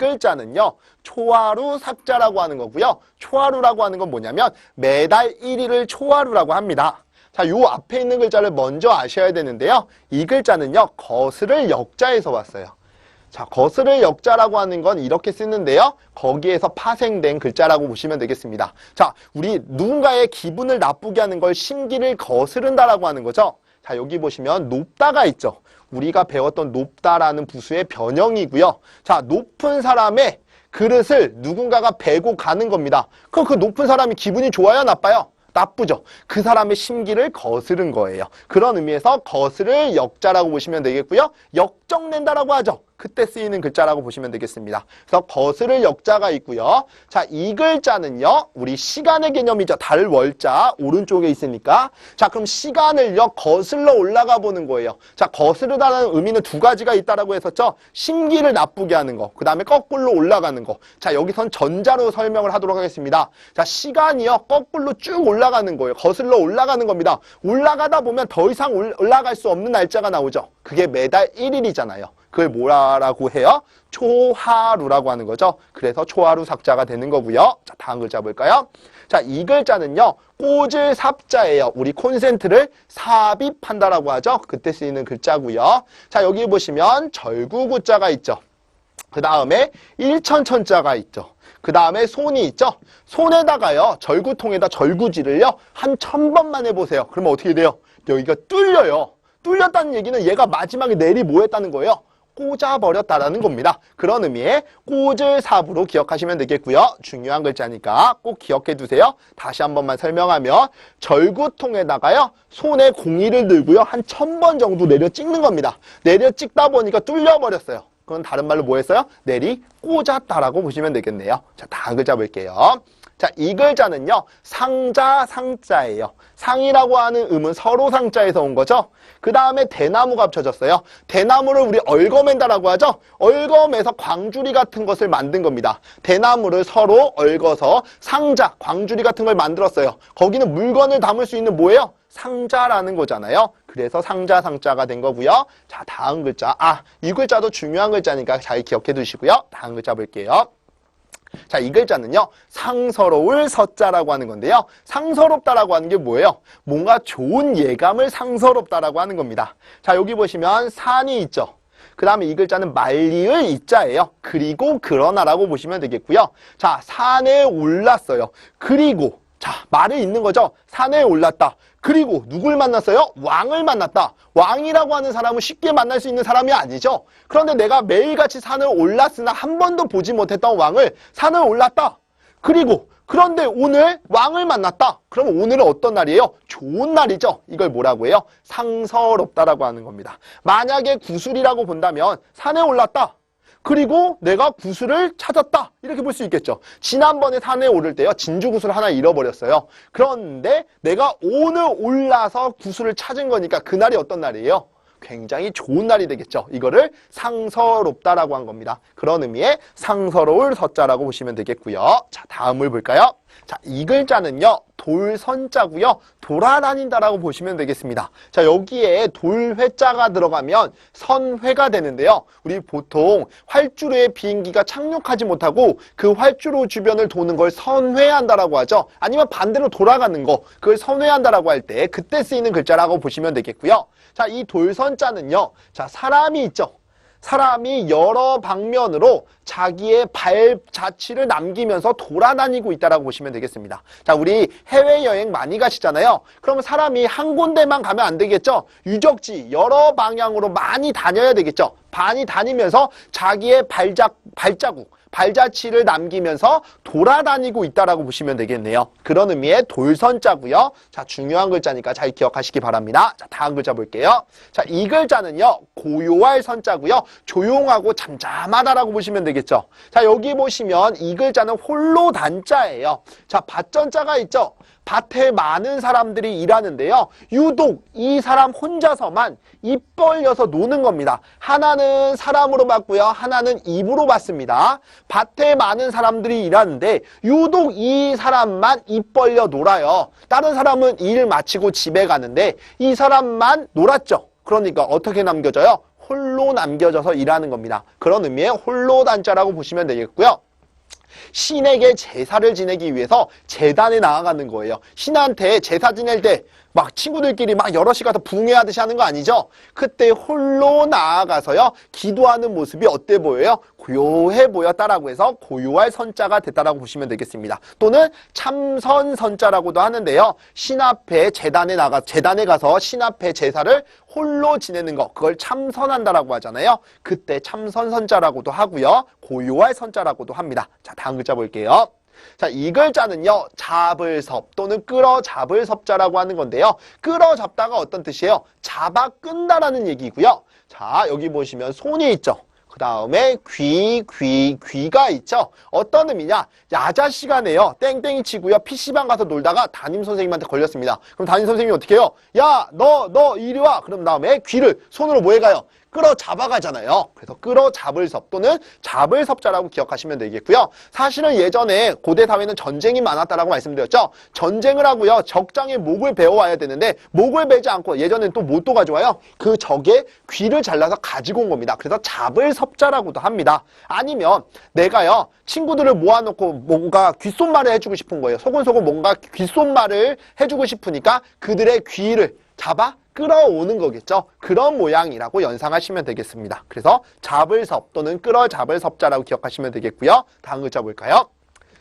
글자는요. 초하루 삭자라고 하는 거고요. 초하루라고 하는 건 뭐냐면 매달 1일을 초하루라고 합니다. 자, 요 앞에 있는 글자를 먼저 아셔야 되는데요. 이 글자는요. 거스를 역자에서 왔어요. 자, 거스를 역자라고 하는 건 이렇게 쓰는데요. 거기에서 파생된 글자라고 보시면 되겠습니다. 자, 우리 누군가의 기분을 나쁘게 하는 걸 심기를 거스른다라고 하는 거죠. 자, 여기 보시면 높다가 있죠. 우리가 배웠던 높다라는 부수의 변형이고요. 자, 높은 사람의 그릇을 누군가가 베고 가는 겁니다. 그럼 그 높은 사람이 기분이 좋아요, 나빠요? 나쁘죠. 그 사람의 심기를 거스른 거예요. 그런 의미에서 거스를 역자라고 보시면 되겠고요. 역 정낸다라고 하죠. 그때 쓰이는 글자라고 보시면 되겠습니다. 그래서 거스를 역자가 있고요. 자, 이 글자는요. 우리 시간의 개념이죠. 달 월자 오른쪽에 있으니까. 자, 그럼 시간을요. 거슬러 올라가 보는 거예요. 자, 거스르다는 의미는 두 가지가 있다라고 했었죠. 심기를 나쁘게 하는 거. 그다음에 거꾸로 올라가는 거. 자, 여기선 전자로 설명을 하도록 하겠습니다. 자, 시간이요. 거꾸로 쭉 올라가는 거예요. 거슬러 올라가는 겁니다. 올라가다 보면 더 이상 올- 올라갈 수 없는 날짜가 나오죠. 그게 매달 1일이 잖아요. 그걸 뭐라고 해요? 초하루라고 하는 거죠. 그래서 초하루 삭자가 되는 거고요. 자, 다음 글자 볼까요? 자, 이 글자는요. 꽂을 삽자예요. 우리 콘센트를 삽입한다라고 하죠. 그때 쓰이는 글자고요. 자, 여기 보시면 절구구자가 있죠. 그 다음에 일천천자가 있죠. 그 다음에 손이 있죠. 손에다가요. 절구통에다 절구질을요. 한 천 번만 해보세요. 그러면 어떻게 돼요? 여기가 뚫려요. 뚫렸다는 얘기는 얘가 마지막에 내리 뭐 했다는 거예요? 꽂아버렸다라는 겁니다. 그런 의미의 꽂을 삽으로 기억하시면 되겠고요. 중요한 글자니까 꼭 기억해 두세요. 다시 한 번만 설명하면 절구통에다가요. 손에 공이를 들고요. 한 천 번 정도 내려 찍는 겁니다. 내려 찍다 보니까 뚫려버렸어요. 그건 다른 말로 뭐 했어요? 내리 꽂았다라고 보시면 되겠네요. 자, 다음 글자 볼게요. 자, 이 글자는요, 상자, 상자예요. 상이라고 하는 음은 서로 상자에서 온 거죠. 그 다음에 대나무가 합쳐졌어요. 대나무를 우리 얽어맨다라고 하죠. 얽어매서 광주리 같은 것을 만든 겁니다. 대나무를 서로 얽어서 상자, 광주리 같은 걸 만들었어요. 거기는 물건을 담을 수 있는 뭐예요? 상자라는 거잖아요. 그래서 상자 상자가 된 거고요. 자, 다음 글자. 아, 이 글자도 중요한 글자니까 잘 기억해 두시고요. 다음 글자 볼게요. 자, 이 글자는요, 상서로울 서자라고 하는 건데요. 상서롭다라고 하는 게 뭐예요? 뭔가 좋은 예감을 상서롭다라고 하는 겁니다. 자, 여기 보시면 산이 있죠. 그 다음에 이 글자는 말리을 이자예요. 그리고 그러나라고 보시면 되겠고요. 자, 산에 올랐어요. 그리고 자, 말을 잇는 거죠. 산에 올랐다. 그리고 누굴 만났어요? 왕을 만났다. 왕이라고 하는 사람은 쉽게 만날 수 있는 사람이 아니죠. 그런데 내가 매일같이 산을 올랐으나 한 번도 보지 못했던 왕을 산을 올랐다. 그리고 그런데 오늘 왕을 만났다. 그러면 오늘은 어떤 날이에요? 좋은 날이죠. 이걸 뭐라고 해요? 상서롭다라고 하는 겁니다. 만약에 구슬이라고 본다면 산에 올랐다. 그리고 내가 구슬을 찾았다. 이렇게 볼 수 있겠죠. 지난번에 산에 오를 때요. 진주 구슬 하나 잃어버렸어요. 그런데 내가 오늘 올라서 구슬을 찾은 거니까 그날이 어떤 날이에요? 굉장히 좋은 날이 되겠죠. 이거를 상서롭다라고 한 겁니다. 그런 의미의 상서로울 서자라고 보시면 되겠고요. 자, 다음을 볼까요? 자, 이 글자는요. 돌선자고요. 돌아다닌다라고 보시면 되겠습니다. 자, 여기에 돌회자가 들어가면 선회가 되는데요. 우리 보통 활주로에 비행기가 착륙하지 못하고 그 활주로 주변을 도는 걸 선회한다라고 하죠. 아니면 반대로 돌아가는 거, 그걸 선회한다라고 할 때 그때 쓰이는 글자라고 보시면 되겠고요. 자, 이 돌선자는요. 자, 사람이 있죠. 사람이 여러 방면으로 자기의 발자취를 남기면서 돌아다니고 있다라고 보시면 되겠습니다. 자, 우리 해외여행 많이 가시잖아요. 그러면 사람이 한 군데만 가면 안 되겠죠? 유적지 여러 방향으로 많이 다녀야 되겠죠? 많이 다니면서 자기의 발자, 발자국, 발자취를 남기면서 돌아다니고 있다라고 보시면 되겠네요. 그런 의미의 돌선자고요. 자, 중요한 글자니까 잘 기억하시기 바랍니다. 자, 다음 글자 볼게요. 자, 이 글자는요. 고요할 선자고요. 조용하고 잠잠하다라고 보시면 되겠죠. 자, 여기 보시면 이 글자는 홀로 단자예요. 자, 밭전자가 있죠. 밭에 많은 사람들이 일하는데요. 유독 이 사람 혼자서만 입 벌려서 노는 겁니다. 하나는 사람으로 받고요. 하나는 입으로 받습니다. 밭에 많은 사람들이 일하는데 유독 이 사람만 입 벌려 놀아요. 다른 사람은 일 마치고 집에 가는데 이 사람만 놀았죠. 그러니까 어떻게 남겨져요? 홀로 남겨져서 일하는 겁니다. 그런 의미의 홀로 단자라고 보시면 되겠고요. 신에게 제사를 지내기 위해서 재단에 나아가는 거예요. 신한테 제사 지낼 때막 친구들끼리 막 여럿이 가서 붕해하듯이 하는 거 아니죠? 그때 홀로 나아가서요. 기도하는 모습이 어때 보여요? 고요해 보였다라고 해서 고요할 선자가 됐다라고 보시면 되겠습니다. 또는 참선 선자라고도 하는데요. 신 앞에 재단에 나가 재단에 가서 신 앞에 제사를 홀로 지내는 거 그걸 참선한다라고 하잖아요. 그때 참선 선자라고도 하고요. 고요할 선자라고도 합니다. 자, 다음 글자 볼게요. 자, 이 글자는요, 잡을 섭 또는 끌어 잡을 섭자라고 하는 건데요. 끌어 잡다가 어떤 뜻이에요? 잡아 끈다라는 얘기고요. 자, 여기 보시면 손이 있죠. 그 다음에 귀, 귀, 귀가 있죠. 어떤 의미냐? 야자 시간에요. 땡땡이 치고요. PC방 가서 놀다가 담임 선생님한테 걸렸습니다. 그럼 담임 선생님이 어떻게 해요? 야, 너, 너 이리 와. 그럼 다음에 귀를 손으로 뭐 해가요? 끌어 잡아가잖아요. 그래서 끌어 잡을 섭 또는 잡을 섭자라고 기억하시면 되겠고요. 사실은 예전에 고대 사회는 전쟁이 많았다라고 말씀드렸죠. 전쟁을 하고요. 적장의 목을 베어와야 되는데 목을 베지 않고 예전에는 또뭐또 가져와요? 그 적의 귀를 잘라서 가지고 온 겁니다. 그래서 잡을 섭자라고도 합니다. 아니면 내가요. 친구들을 모아놓고 뭔가 귓손말을 해주고 싶은 거예요. 소곤소곤 뭔가 귓손말을 해주고 싶으니까 그들의 귀를 잡아 끌어오는 거겠죠. 그런 모양이라고 연상하시면 되겠습니다. 그래서 잡을 섭 또는 끌어 잡을 섭자라고 기억하시면 되겠고요. 다음 글자 볼까요?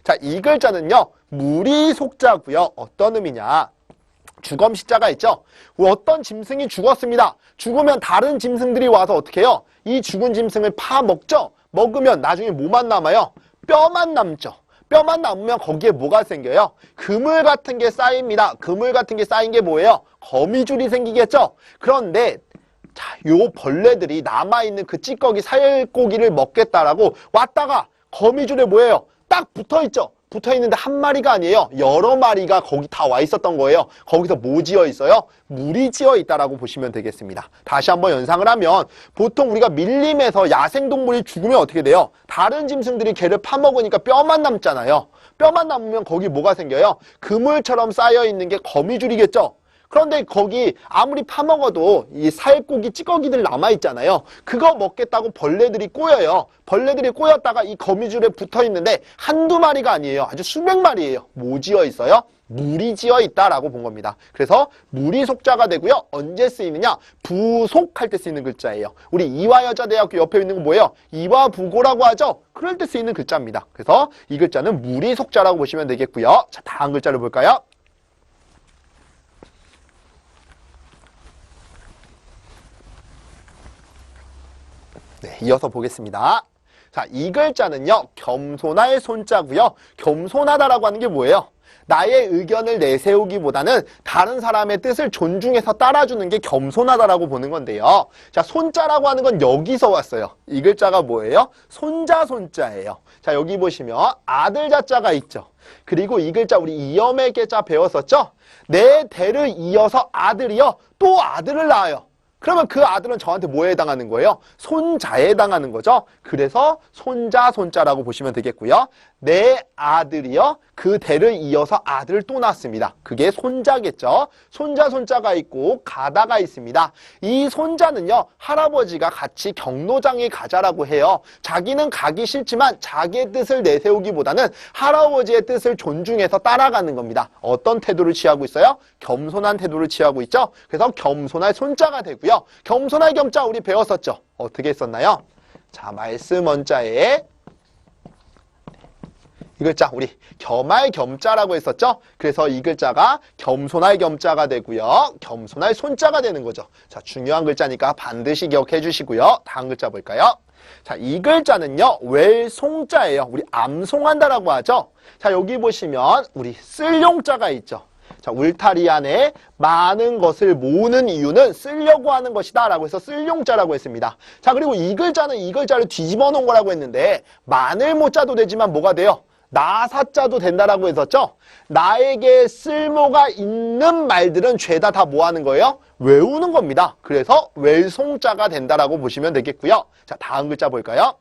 자, 이 글자는요. 무리 속자고요. 어떤 의미냐? 주검 시자가 있죠. 어떤 짐승이 죽었습니다. 죽으면 다른 짐승들이 와서 어떻게 해요? 이 죽은 짐승을 파먹죠. 먹으면 나중에 뭐만 남아요? 뼈만 남죠. 뼈만 남으면 거기에 뭐가 생겨요? 그물 같은 게 쌓입니다. 그물 같은 게 쌓인 게 뭐예요? 거미줄이 생기겠죠? 그런데 자, 요 벌레들이 남아있는 그 찌꺼기 살고기를 먹겠다라고 왔다가 거미줄에 뭐예요? 딱 붙어있죠? 붙어 있는데 한 마리가 아니에요. 여러 마리가 거기 다 와 있었던 거예요. 거기서 뭐 지어 있어요? 물이 지어 있다라고 보시면 되겠습니다. 다시 한번 연상을 하면 보통 우리가 밀림에서 야생동물이 죽으면 어떻게 돼요? 다른 짐승들이 걔를 파먹으니까 뼈만 남잖아요. 뼈만 남으면 거기 뭐가 생겨요? 그물처럼 쌓여 있는 게 거미줄이겠죠? 그런데 거기 아무리 파먹어도 이 살코기 찌꺼기들 남아있잖아요. 그거 먹겠다고 벌레들이 꼬여요. 벌레들이 꼬였다가 이 거미줄에 붙어 있는데 한두 마리가 아니에요. 아주 수백 마리예요. 뭐 지어 있어요? 물이 지어 있다라고 본 겁니다. 그래서 물이 속자가 되고요. 언제 쓰이느냐? 부속할 때 쓰이는 글자예요. 우리 이화여자대학교 옆에 있는 거 뭐예요? 이화부고라고 하죠? 그럴 때 쓰이는 글자입니다. 그래서 이 글자는 물이 속자라고 보시면 되겠고요. 자, 다음 글자를 볼까요? 네, 이어서 보겠습니다. 자, 이 글자는요, 겸손할 손자고요. 겸손하다라고 하는 게 뭐예요? 나의 의견을 내세우기보다는 다른 사람의 뜻을 존중해서 따라주는 게 겸손하다라고 보는 건데요. 자, 손자라고 하는 건 여기서 왔어요. 이 글자가 뭐예요? 손자 손자예요. 자, 여기 보시면 아들 자자가 있죠. 그리고 이 글자 우리 이염의 계자 배웠었죠? 내 대를 이어서 아들이요. 또 아들을 낳아요. 그러면 그 아들은 저한테 뭐에 해당하는 거예요? 손자에 해당하는 거죠. 그래서 손자 손자라고 보시면 되겠고요. 내 아들이요. 그 대를 이어서 아들을 또 낳습니다. 그게 손자겠죠. 손자 손자가 있고 가다가 있습니다. 이 손자는요. 할아버지가 같이 경로장에 가자라고 해요. 자기는 가기 싫지만 자기의 뜻을 내세우기보다는 할아버지의 뜻을 존중해서 따라가는 겁니다. 어떤 태도를 취하고 있어요? 겸손한 태도를 취하고 있죠. 그래서 겸손할 손자가 되고요. 겸손할 겸자 우리 배웠었죠. 어떻게 했었나요? 자, 말씀 원자에 이 글자 우리 겸할 겸자라고 했었죠. 그래서 이 글자가 겸손할 겸자가 되고요. 겸손할 손자가 되는 거죠. 자, 중요한 글자니까 반드시 기억해 주시고요. 다음 글자 볼까요? 자, 이 글자는요. 웰송자예요. 우리 암송한다라고 하죠. 자, 여기 보시면 우리 쓸용자가 있죠. 자, 울타리 안에 많은 것을 모으는 이유는 쓰려고 하는 것이다 라고 해서 쓸용자라고 했습니다. 자, 그리고 이 글자는 이 글자를 뒤집어 놓은 거라고 했는데 마늘 모자도 되지만 뭐가 돼요? 나사자도 된다라고 했었죠? 나에게 쓸모가 있는 말들은 죄다 다 뭐 하는 거예요? 외우는 겁니다. 그래서 외송자가 된다라고 보시면 되겠고요. 자, 다음 글자 볼까요?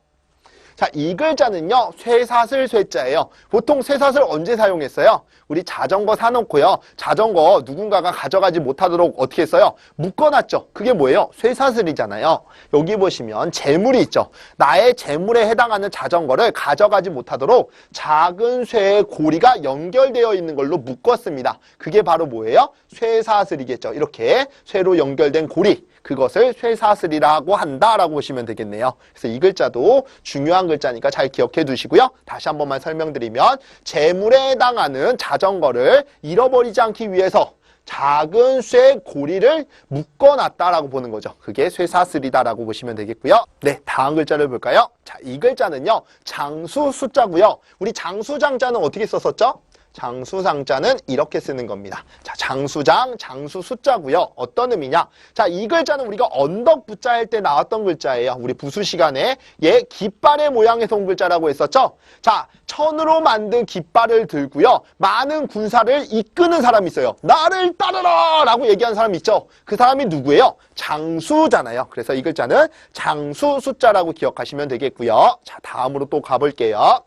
자, 이 글자는요, 쇠사슬 쇠자예요. 보통 쇠사슬 언제 사용했어요? 우리 자전거 사놓고요. 자전거 누군가가 가져가지 못하도록 어떻게 했어요? 묶어놨죠. 그게 뭐예요? 쇠사슬이잖아요. 여기 보시면 재물이 있죠. 나의 재물에 해당하는 자전거를 가져가지 못하도록 작은 쇠의 고리가 연결되어 있는 걸로 묶었습니다. 그게 바로 뭐예요? 쇠사슬이겠죠. 이렇게 쇠로 연결된 고리. 그것을 쇠사슬이라고 한다라고 보시면 되겠네요. 그래서 이 글자도 중요한 글자니까 잘 기억해 두시고요. 다시 한 번만 설명드리면 재물에 해당하는 자전거를 잃어버리지 않기 위해서 작은 쇠 고리를 묶어놨다라고 보는 거죠. 그게 쇠사슬이다라고 보시면 되겠고요. 네, 다음 글자를 볼까요? 자, 이 글자는요. 장수 숫자고요. 우리 장수장자는 어떻게 썼었죠? 장수상자는 이렇게 쓰는 겁니다. 자, 장수장, 장수 숫자고요. 어떤 의미냐? 자, 이 글자는 우리가 언덕 붙자 할 때 나왔던 글자예요. 우리 부수 시간에 얘 깃발의 모양에서 온 글자라고 했었죠. 자, 천으로 만든 깃발을 들고요. 많은 군사를 이끄는 사람이 있어요. 나를 따르라! 라고 얘기한 사람이 있죠. 그 사람이 누구예요? 장수잖아요. 그래서 이 글자는 장수 숫자라고 기억하시면 되겠고요. 자, 다음으로 또 가볼게요.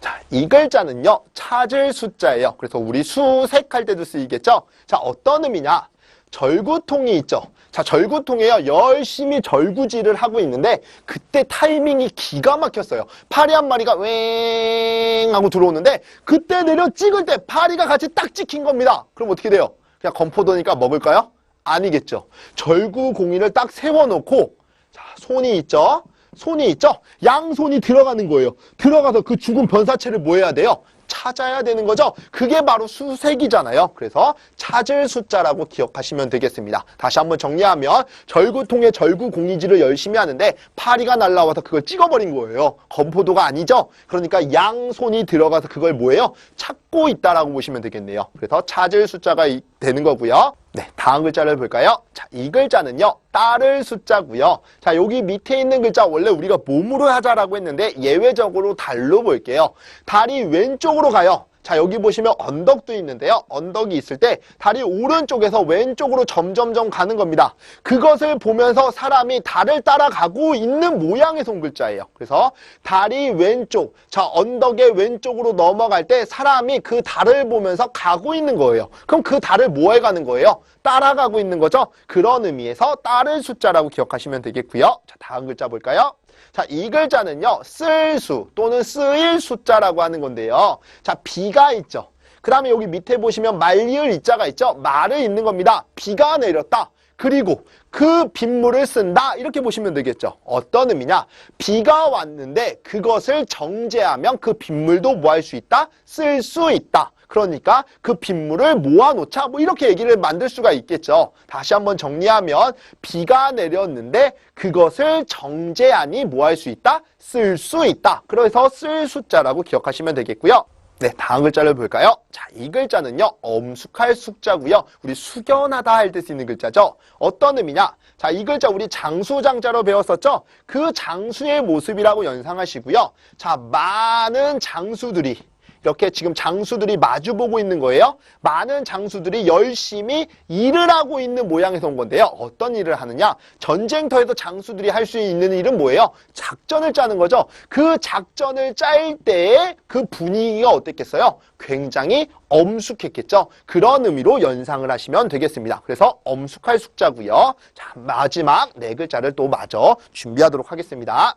자, 이 글자는요, 찾을 숫자예요. 그래서 우리 수색할 때도 쓰이겠죠? 자, 어떤 의미냐? 절구통이 있죠. 자, 절구통에요. 열심히 절구질을 하고 있는데, 그때 타이밍이 기가 막혔어요. 파리 한 마리가 웽 하고 들어오는데, 그때 내려 찍을 때 파리가 같이 딱 찍힌 겁니다. 그럼 어떻게 돼요? 그냥 건포도니까 먹을까요? 아니겠죠. 절구 공이를 딱 세워놓고, 자, 손이 있죠? 손이 있죠? 양손이 들어가는 거예요. 들어가서 그 죽은 변사체를 뭐 해야 돼요? 찾아야 되는 거죠. 그게 바로 수색이잖아요. 그래서 찾을 숫자라고 기억하시면 되겠습니다. 다시 한번 정리하면 절구통에 절구 공이지를 열심히 하는데 파리가 날라와서 그걸 찍어버린 거예요. 건포도가 아니죠. 그러니까 양손이 들어가서 그걸 뭐예요? 찾고 있다라고 보시면 되겠네요. 그래서 찾을 숫자가 이- 되는 거고요. 네, 다음 글자를 볼까요? 자, 이 글자는요, 따를 숫자고요. 자, 여기 밑에 있는 글자 원래 우리가 몸으로 하자라고 했는데 예외적으로 달로 볼게요. 달이 왼쪽으로 가요. 자, 여기 보시면 언덕도 있는데요. 언덕이 있을 때 다리 오른쪽에서 왼쪽으로 점점점 가는 겁니다. 그것을 보면서 사람이 달을 따라가고 있는 모양에서 온 글자예요. 그래서 다리 왼쪽, 자, 언덕의 왼쪽으로 넘어갈 때 사람이 그 달을 보면서 가고 있는 거예요. 그럼 그 달을 뭐 해 가는 거예요? 따라가고 있는 거죠. 그런 의미에서 따를 숫자라고 기억하시면 되겠고요. 자, 다음 글자 볼까요? 자, 이 글자는요, 쓸 수 또는 쓰일 숫자라고 하는 건데요. 자, 비가 있죠. 그 다음에 여기 밑에 보시면 말리을 이자가 있죠. 말을 있는 겁니다. 비가 내렸다. 그리고 그 빗물을 쓴다. 이렇게 보시면 되겠죠. 어떤 의미냐? 비가 왔는데 그것을 정제하면 그 빗물도 뭐 할 수 있다? 쓸 수 있다. 그러니까 그 빗물을 모아놓자 뭐 이렇게 얘기를 만들 수가 있겠죠. 다시 한번 정리하면 비가 내렸는데 그것을 정제하니 뭐 할 수 있다? 쓸 수 있다. 그래서 쓸 숫자라고 기억하시면 되겠고요. 네, 다음 글자를 볼까요? 자, 이 글자는요, 엄숙할 숙자고요. 우리 숙연하다 할 때 쓰이는 글자죠. 어떤 의미냐? 자, 이 글자 우리 장수장자로 배웠었죠? 그 장수의 모습이라고 연상하시고요. 자, 많은 장수들이 이렇게 지금 장수들이 마주보고 있는 거예요. 많은 장수들이 열심히 일을 하고 있는 모양에서 온 건데요. 어떤 일을 하느냐? 전쟁터에서 장수들이 할 수 있는 일은 뭐예요? 작전을 짜는 거죠. 그 작전을 짤 때의 그 분위기가 어땠겠어요? 굉장히 엄숙했겠죠. 그런 의미로 연상을 하시면 되겠습니다. 그래서 엄숙할 숙자고요. 자, 마지막 네 글자를 또 마저 준비하도록 하겠습니다.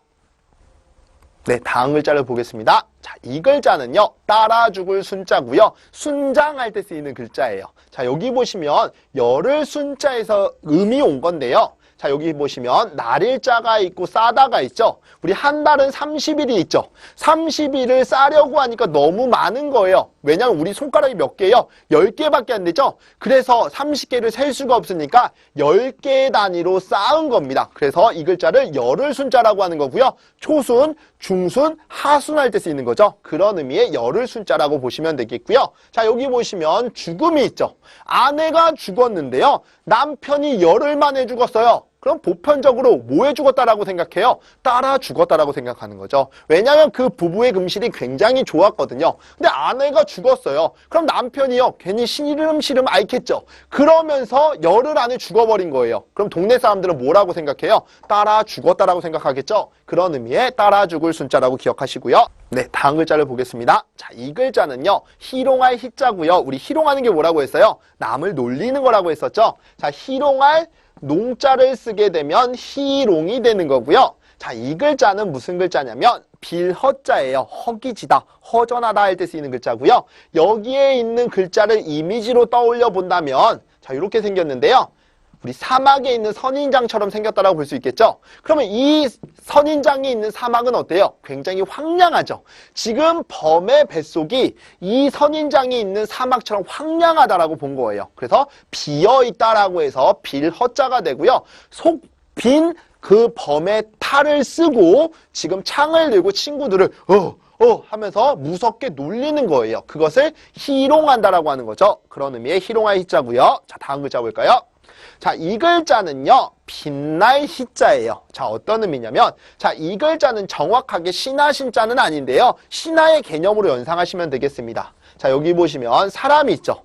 네, 다음 글자를 보겠습니다. 자, 이 글자는요, 따라 죽을 순자고요. 순장할 때 쓰이는 글자예요. 자, 여기 보시면 열을 순자에서 음이 온 건데요. 자, 여기 보시면 날일자가 있고 싸다가 있죠. 우리 한 달은 30일이 있죠. 30일을 싸려고 하니까 너무 많은 거예요. 왜냐면 우리 손가락이 몇 개예요? 10개밖에 안 되죠. 그래서 30개를 셀 수가 없으니까 10개 단위로 쌓은 겁니다. 그래서 이 글자를 열을 순자라고 하는 거고요. 초순, 중순, 하순 할 때 쓰이는 거죠. 그런 의미의 열을 순자라고 보시면 되겠고요. 자, 여기 보시면 죽음이 있죠. 아내가 죽었는데요. 남편이 열흘 만에 죽었어요. 그럼 보편적으로 뭐해 죽었다라고 생각해요? 따라 죽었다라고 생각하는 거죠. 왜냐하면 그 부부의 금실이 굉장히 좋았거든요. 근데 아내가 죽었어요. 그럼 남편이요 괜히 시름시름 앓겠죠. 그러면서 열흘 안에 죽어버린 거예요. 그럼 동네 사람들은 뭐라고 생각해요? 따라 죽었다라고 생각하겠죠. 그런 의미의 따라 죽을 순자라고 기억하시고요. 네, 다음 글자를 보겠습니다. 자, 이 글자는요, 희롱할 희자고요. 우리 희롱하는 게 뭐라고 했어요? 남을 놀리는 거라고 했었죠. 자, 희롱할 농자를 쓰게 되면 희롱이 되는 거고요. 자, 이 글자는 무슨 글자냐면 빌허자예요. 허기지다, 허전하다 할 때 쓰이는 글자고요. 여기에 있는 글자를 이미지로 떠올려 본다면 자, 이렇게 생겼는데요. 우리 사막에 있는 선인장처럼 생겼다라고 볼 수 있겠죠? 그러면 이 선인장이 있는 사막은 어때요? 굉장히 황량하죠. 지금 범의 뱃속이 이 선인장이 있는 사막처럼 황량하다라고 본 거예요. 그래서 비어 있다라고 해서 빌 허자가 되고요. 속빈 그 범의 탈을 쓰고 지금 창을 들고 친구들을 어, 어 하면서 무섭게 놀리는 거예요. 그것을 희롱한다라고 하는 거죠. 그런 의미의 희롱할 희자고요. 자, 다음 글자 볼까요? 자, 이 글자는요, 빛날 희자예요. 자, 어떤 의미냐면, 자, 이 글자는 정확하게 신하 신자는 아닌데요. 신하의 개념으로 연상하시면 되겠습니다. 자, 여기 보시면 사람이 있죠.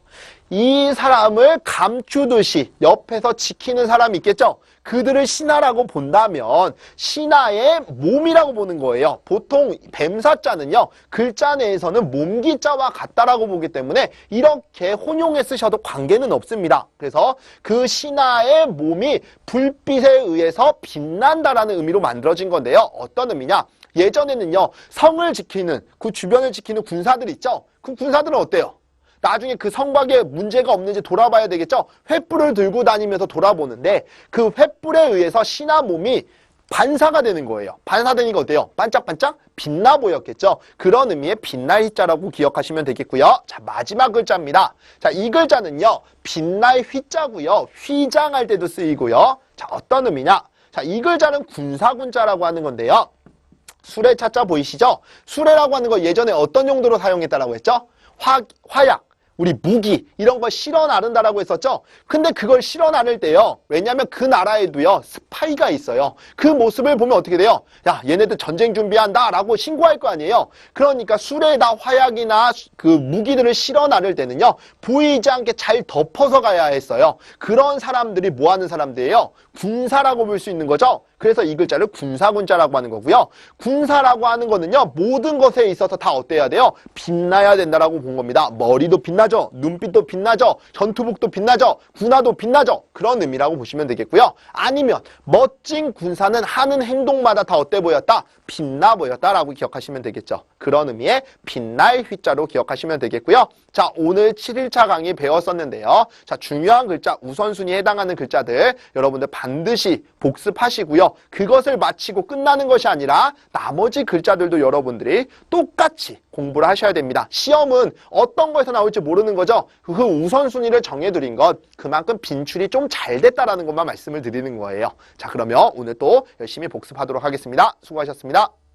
이 사람을 감추듯이 옆에서 지키는 사람이 있겠죠? 그들을 신하라고 본다면 신하의 몸이라고 보는 거예요. 보통 뱀사자는요. 글자 내에서는 몸기자와 같다라고 보기 때문에 이렇게 혼용해 쓰셔도 관계는 없습니다. 그래서 그 신하의 몸이 불 빛에 의해서 빛난다라는 의미로 만들어진 건데요. 어떤 의미냐? 예전에는요. 성을 지키는 그 주변을 지키는 군사들 있죠? 그 군사들은 어때요? 나중에 그 성곽에 문제가 없는지 돌아봐야 되겠죠? 횃불을 들고 다니면서 돌아보는데 그 횃불에 의해서 신하 몸이 반사가 되는 거예요. 반사되니까 어때요? 반짝반짝 빛나 보였겠죠? 그런 의미의 빛날 희자라고 기억하시면 되겠고요. 자, 마지막 글자입니다. 자, 이 글자는요. 빛날 휘자고요. 휘장할 때도 쓰이고요. 자, 어떤 의미냐? 자, 이 글자는 군사군자라고 하는 건데요. 수레 차자 보이시죠? 수레라고 하는 거 예전에 어떤 용도로 사용했다라고 했죠? 화, 화약, 우리 무기 이런 걸 실어 나른다라고 했었죠. 근데 그걸 실어 나를 때요. 왜냐하면 그 나라에도요 스파이가 있어요. 그 모습을 보면 어떻게 돼요? 야 얘네들 전쟁 준비한다라고 신고할 거 아니에요. 그러니까 수레에다 화약이나 그 무기들을 실어 나를 때는요 보이지 않게 잘 덮어서 가야 했어요. 그런 사람들이 뭐 하는 사람들이에요? 군사라고 볼 수 있는 거죠. 그래서 이 글자를 군사군자라고 하는 거고요. 군사라고 하는 거는요. 모든 것에 있어서 다 어때야 돼요? 빛나야 된다라고 본 겁니다. 머리도 빛나죠. 눈빛도 빛나죠. 전투복도 빛나죠. 군화도 빛나죠. 그런 의미라고 보시면 되겠고요. 아니면 멋진 군사는 하는 행동마다 다 어때 보였다? 빛나 보였다라고 기억하시면 되겠죠. 그런 의미의 빛날 휘자로 기억하시면 되겠고요. 자, 오늘 7일차 강의 배웠었는데요. 자, 중요한 글자, 우선순위에 해당하는 글자들 여러분들 반드시 복습하시고요. 그것을 마치고 끝나는 것이 아니라 나머지 글자들도 여러분들이 똑같이 공부를 하셔야 됩니다. 시험은 어떤 거에서 나올지 모르는 거죠. 그 우선순위를 정해드린 것 그만큼 빈출이 좀 잘 됐다라는 것만 말씀을 드리는 거예요. 자, 그러면 오늘 또 열심히 복습하도록 하겠습니다. 수고하셨습니다.